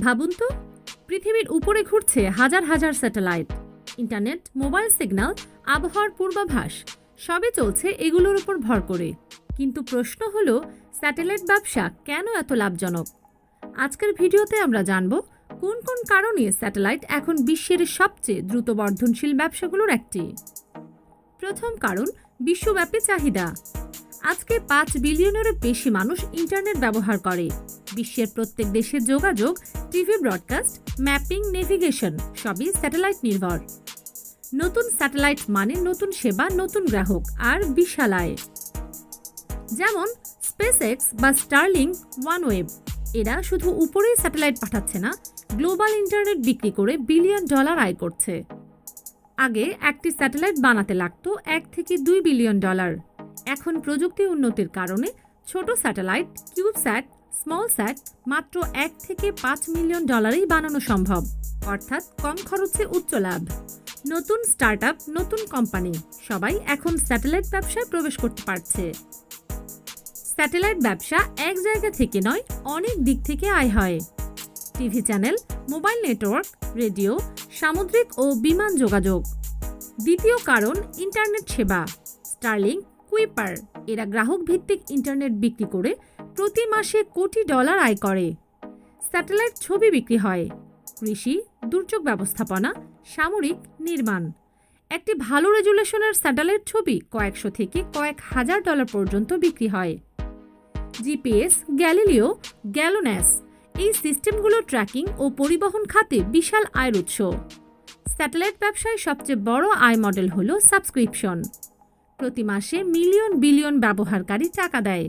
ভাবুন তো, পৃথিবীর উপরে ঘুরছে হাজার হাজার স্যাটেলাইট, ইন্টারনেট, মোবাইল সিগন্যাল, আবহাওয়ার পূর্বাভাস, সবই চলছে এগুলোর উপর ভর করে। কিন্তু প্রশ্ন হলো, স্যাটেলাইট ব্যবসা কেন এত লাভজনক? আজকের ভিডিওতে আমরা জানব, কোন কোন কারণে স্যাটেলাইট এখন বিশ্বের সবচেয়ে দ্রুত বর্ধনশীল ব্যবসাগুলোর একটি? প্রথম কারণ, বিশ্বব্যাপী চাহিদা। আজকে পাঁচ বিলিয়নেরও বেশি মানুষ ইন্টারনেট ব্যবহার করে। বিশ্বের প্রত্যেক দেশের যোগাযোগ, টিভি ব্রডকাস্ট, ম্যাপিং, নেভিগেশন সবই স্যাটেলাইট নির্ভর। নতুন স্যাটেলাইট মানে নতুন সেবা, নতুন গ্রাহক আর বিশাল আয়। যেমন স্পেসএক্স বা স্টারলিং ওয়ানওয়েব, এরা শুধু উপরেই স্যাটেলাইট পাঠাচ্ছে না, গ্লোবাল ইন্টারনেট বিক্রি করে বিলিয়ন ডলার আয় করছে। আগে একটি স্যাটেলাইট বানাতে লাগতো এক থেকে দুই বিলিয়ন ডলার। এখন প্রযুক্তি উন্নতির কারণে ছোট স্যাটেলাইট কিউবস্যাট স্মল স্যাট মাত্র এক থেকে পাঁচ মিলিয়ন ডলারেই বানানো সম্ভব, অর্থাৎ কম খরচে উচ্চ লাভ। নতুন স্টার্ট নতুন কোম্পানি, সবাই এখন স্যাটেলাইট ব্যবসায় প্রবেশ করতে পারছে। স্যাটেলাইট ব্যবসা এক জায়গা থেকে নয়, অনেক দিক থেকে আয় হয়। TV channel, mobile network, radio, সামুদ্রিক ও বিমান যোগাযোগ। দ্বিতীয় কারণ, ইন্টারনেট সেবা। স্টার্লিং কুইপার, এরা গ্রাহক ভিত্তিক ইন্টারনেট বিক্রি করে প্রতি মাসে কোটি ডলার আয় করে। স্যাটেলাইট ছবি বিক্রি হয়, কৃষি, দুর্যোগ ব্যবস্থাপনা, সামরিক নির্মাণ। একটি ভালো রেজুলেশনের স্যাটেলাইট ছবি কয়েকশো থেকে কয়েক হাজার ডলার পর্যন্ত বিক্রি হয়। জিপিএস, গ্যালিলিও, গ্যালোন্যাস এই সিস্টেমগুলো ট্র্যাকিং ও পরিবহন খাতে বিশাল আয়ের উৎস। স্যাটেলাইট ব্যবসায় সবচেয়ে বড় আয় মডেল হল সাবস্ক্রিপশন। প্রতি মাসে মিলিয়ন বিলিয়ন ব্যবহারকারী টাকা দেয়।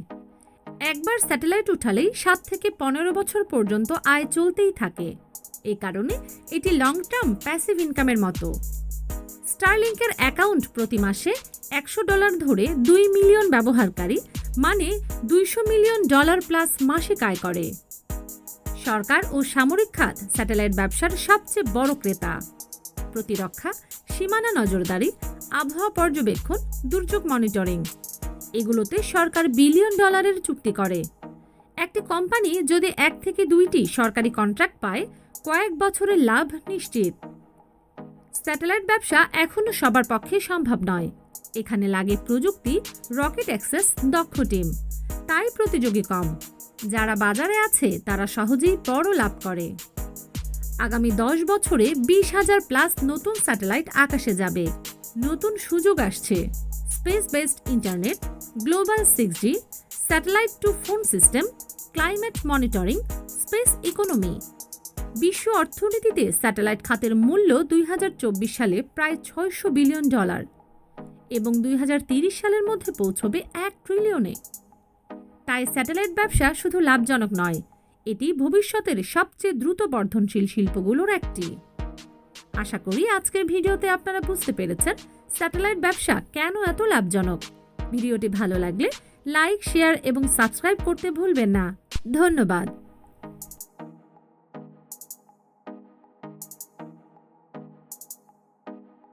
একবার স্যাটেলাইট উঠালেই সাত থেকে পনেরো বছর পর্যন্ত আয় চলতেই থাকে। এই কারণে এটি লং টার্ম প্যাসিভ ইনকামের মতো। স্টারলিংকের অ্যাকাউন্ট প্রতি মাসে একশো ডলার ধরে দুই মিলিয়ন ব্যবহারকারী মানে দুইশো মিলিয়ন ডলার প্লাস মাসিক আয় করে। সরকার ও সামরিক খাত স্যাটেলাইট ব্যবসার সবচেয়ে বড় ক্রেতা। প্রতিরক্ষা, সীমানা নজরদারি আবহাওয়া পর্যবেক্ষণ, দুর্যোগ মনিটরিং। এগুলোতে সরকার বিলিয়ন ডলারের চুক্তি করে। একটি কোম্পানি যদি এক থেকে দুইটি সরকারি কন্ট্রাক্ট পায়, কয়েক বছরের লাভ নিশ্চিত। স্যাটেলাইট ব্যবসা এখনও সবার পক্ষে সম্ভব নয়। এখানে লাগে প্রযুক্তি, রকেট অ্যাক্সেস, দক্ষ টিম। তাই প্রতিযোগী কম। যারা বাজারে আছে, তারা সহজেই বড় লাভ করে। আগামী দশ বছরে বিশ হাজার প্লাস নতুন স্যাটেলাইট আকাশে যাবে। নতুন সুযোগ আসছে। Space based internet, global six G, satellite to phone system, climate monitoring, space economy. বিশ্ব অর্থনীতিতে স্যাটেলাইট খাতের মূল্য দুই হাজার চব্বিশ সালে প্রায় ছয়শো বিলিয়ন ডলার এবং দুই সালের মধ্যে পৌঁছবে এক ট্রিলিয়নে। তাই স্যাটেলাইট ব্যবসা শুধু লাভজনক নয়, এটি ভবিষ্যতের সবচেয়ে দ্রুত বর্ধনশীল শিল্পগুলোর একটি। আশা করি আজকের ভিডিওতে আপনারা বুঝতে পেরেছেন, স্যাটেলাইট ব্যবসা কেন এত লাভজনক? ভিডিওটি ভালো লাগলে লাইক, শেয়ার এবং সাবস্ক্রাইব করতে ভুলবেন না। ধন্যবাদ।